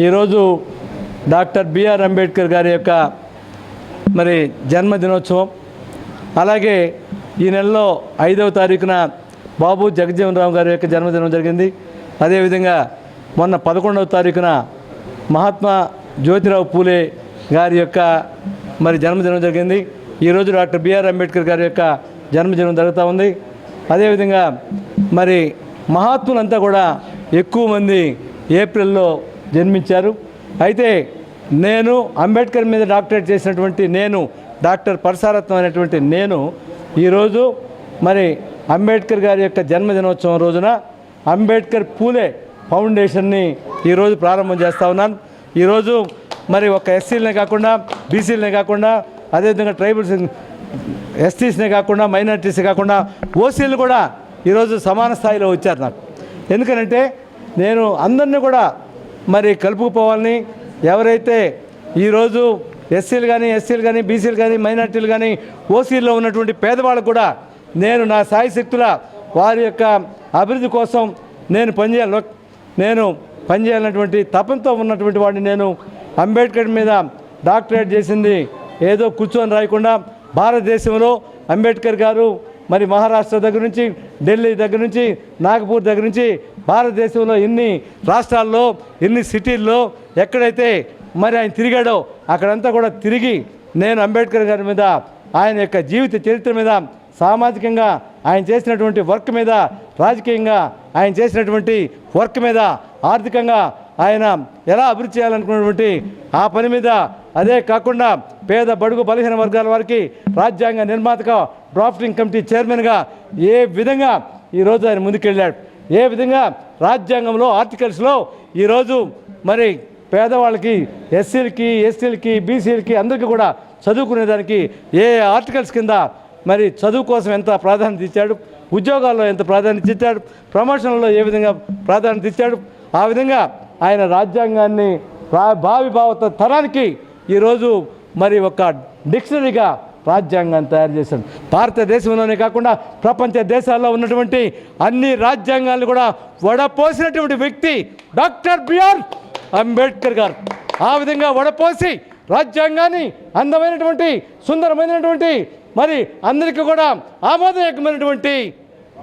ఈరోజు doctor BR Ambedkar గారి యొక్క మరి జన్మదినోత్సవం. అలాగే ఈ నెలలో ఐదవ తారీఖున బాబు జగజ్జీవన్ రావు గారి యొక్క జన్మదినం జరిగింది. అదేవిధంగా మొన్న పదకొండవ తారీఖున మహాత్మా జ్యోతిరావు పూలే గారి యొక్క మరి జన్మదినం జరిగింది. ఈరోజు డాక్టర్ బిఆర్ అంబేద్కర్ గారి యొక్క జన్మదినం జరుగుతూ ఉంది. అదేవిధంగా మరి మహాత్ములంతా కూడా ఎక్కువ మంది ఏప్రిల్లో జన్మించారు. అయితే నేను అంబేద్కర్ మీద డాక్టరేట్ చేసినటువంటి నేను డాక్టర్ పరసారత్నం అనేటువంటి నేను ఈరోజు మరి అంబేద్కర్ గారి యొక్క జన్మదినోత్సవం రోజున అంబేద్కర్ పూలే ఫౌండేషన్ని ఈరోజు ప్రారంభం చేస్తూ ఉన్నాను. ఈరోజు మరి ఒక ఎస్సీలనే కాకుండా బీసీలనే కాకుండా అదేవిధంగా ట్రైబల్స్ ఎస్టీస్నే కాకుండా మైనార్టీస్ కాకుండా ఓసీలు కూడా ఈరోజు సమాన స్థాయిలో వచ్చారు నాకు. ఎందుకనంటే నేను అందరినీ కూడా మరి కలుపుకుపోవాలని ఎవరైతే ఈరోజు ఎస్సీలు కానీ ఎస్సీలు కానీ బీసీలు కానీ మైనార్టీలు కానీ ఓసీల్లో ఉన్నటువంటి పేదవాళ్ళు కూడా నేను నా సాయి శక్తుల వారి యొక్క అభివృద్ధి కోసం నేను పనిచేయాలి. నేను పనిచేయాలన్నటువంటి తపంతో ఉన్నటువంటి వాడిని నేను అంబేద్కర్ మీద డాక్టరేట్ చేసింది ఏదో కూర్చొని రాయకుండా భారతదేశంలో అంబేద్కర్ గారు మరి మహారాష్ట్ర దగ్గర నుంచి ఢిల్లీ దగ్గర నుంచి నాగపూర్ దగ్గర నుంచి భారతదేశంలో ఇన్ని రాష్ట్రాల్లో ఎన్ని సిటీల్లో ఎక్కడైతే మరి ఆయన తిరిగాడో అక్కడంతా కూడా తిరిగి నేను అంబేద్కర్ గారి మీద ఆయన యొక్క జీవిత చరిత్ర మీద సామాజికంగా ఆయన చేసినటువంటి వర్క్ మీద రాజకీయంగా ఆయన చేసినటువంటి వర్క్ మీద ఆర్థికంగా ఆయన ఎలా అభివృద్ధి చేయాలనుకున్నటువంటి ఆ పని మీద అదే కాకుండా పేద బడుగు బలహీన వర్గాల వారికి రాజ్యాంగ నిర్మాతగా డ్రాఫ్టింగ్ కమిటీ చైర్మన్గా ఏ విధంగా ఈరోజు ఆయన ముందుకెళ్ళాడు. ఏ విధంగా రాజ్యాంగంలో ఆర్టికల్స్లో ఈరోజు మరి పేదవాళ్ళకి ఎస్సీలకి ఎస్టీలకి బీసీలకి అందరికీ కూడా చదువుకునేదానికి ఏ ఆర్టికల్స్ కింద మరి చదువు కోసం ఎంత ప్రాధాన్యత ఇచ్చాడు ఉద్యోగాల్లో ఎంత ప్రాధాన్యత ఇచ్చాడు ప్రమోషన్లలో ఏ విధంగా ప్రాధాన్యత ఇచ్చాడు ఆ విధంగా ఆయన రాజ్యాంగాన్ని రా- భావి భావత తరానికి ఈరోజు మరి ఒక డిక్షనరీగా రాజ్యాంగాన్ని తయారు చేశాడు. భారతదేశంలోనే కాకుండా ప్రపంచ దేశాల్లో ఉన్నటువంటి అన్ని రాజ్యాంగాలను కూడా వడపోసినటువంటి వ్యక్తి డాక్టర్ బిఆర్ అంబేద్కర్ గారు. ఆ విధంగా వడపోసి రాజ్యాంగాన్ని అందమైనటువంటి సుందరమైనటువంటి మరి అందరికీ కూడా ఆమోదయోగ్యమైనటువంటి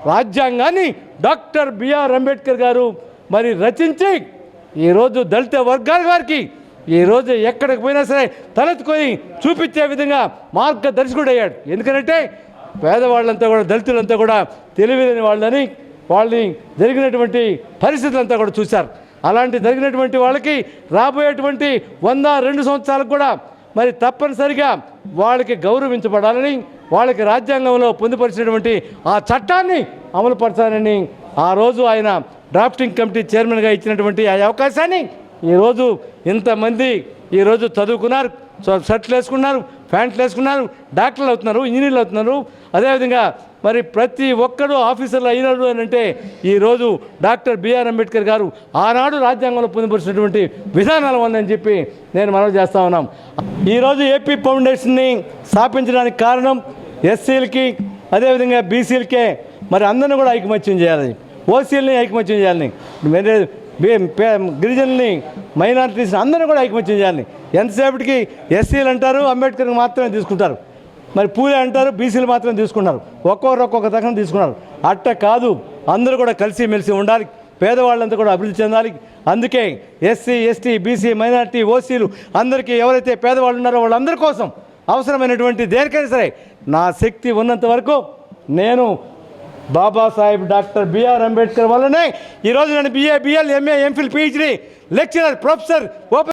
రాజ్యాంగాన్ని డాక్టర్ బిఆర్ అంబేద్కర్ గారు మరి రచించి ఈరోజు దళిత వర్గాల వారికి ఈరోజు ఎక్కడికి పోయినా సరే తలెత్తుకొని చూపించే విధంగా మార్గదర్శకుడు అయ్యాడు ఎందుకంటే పేదవాళ్ళంతా కూడా దళితులంతా కూడా తెలివిలేని వాళ్ళని వాళ్ళని జరిగినటువంటి పరిస్థితులంతా కూడా చూశారు. అలాంటి జరిగినటువంటి వాళ్ళకి రాబోయేటువంటి వంద రెండు సంవత్సరాలకు కూడా మరి తప్పనిసరిగా వాళ్ళకి గౌరవించబడాలని వాళ్ళకి రాజ్యాంగంలో పొందుపరిచినటువంటి ఆ చట్టాన్ని అమలుపరచాలని ఆ రోజు ఆయన డ్రాఫ్టింగ్ కమిటీ చైర్మన్గా ఇచ్చినటువంటి ఆ అవకాశాన్ని ఈరోజు ఇంతమంది ఈరోజు చదువుకున్నారు షర్ట్లు వేసుకున్నారు ప్యాంట్లు వేసుకున్నారు డాక్టర్లు అవుతున్నారు ఇంజనీర్లు అవుతున్నారు. అదేవిధంగా మరి ప్రతి ఒక్కరు ఆఫీసర్లు అయినాడు అని అంటే ఈరోజు డాక్టర్ బిఆర్ అంబేద్కర్ గారు ఆనాడు రాజ్యాంగంలో పొందుపరిచినటువంటి విధానాల ఉందని చెప్పి నేను మనవి చేస్తా ఉన్నాం. ఈరోజు ఏపీ ఫౌండేషన్ని స్థాపించడానికి కారణం ఎస్సీలకి అదేవిధంగా బీసీలకే మరి అందరిని కూడా ఐకమత్యం చేయాలి. ఓసీలని ఐకమత్యం చేయాలని వేరే గిరిజనుల్ని మైనారిటీస్ అందరిని కూడా ఐకమత్యం చేయాలి. ఎంతసేపటికి ఎస్సీలు అంటారు అంబేద్కర్ని మాత్రమే తీసుకుంటారు. మరి పూలే అంటారు బీసీలు మాత్రమే తీసుకున్నారు ఒక్కొక్కరు ఒక్కొక్క రకం తీసుకున్నారు. అట్ట కాదు అందరూ కూడా కలిసి మెలిసి ఉండాలి. పేదవాళ్ళంతా కూడా అభివృద్ధి చెందాలి. అందుకే ఎస్సీ ఎస్టీ బీసీ మైనార్టీ ఓసీలు అందరికీ ఎవరైతే పేదవాళ్ళు ఉన్నారో వాళ్ళందరి కోసం అవసరమైనటువంటి దేనికైనా సరే నా శక్తి ఉన్నంత వరకు నేను బాబాసాహెబ్ డాక్టర్ బిఆర్ అంబేద్కర్ వల్లనే ఈరోజు నేను BA BL MA MPhil PhD lecturer professor open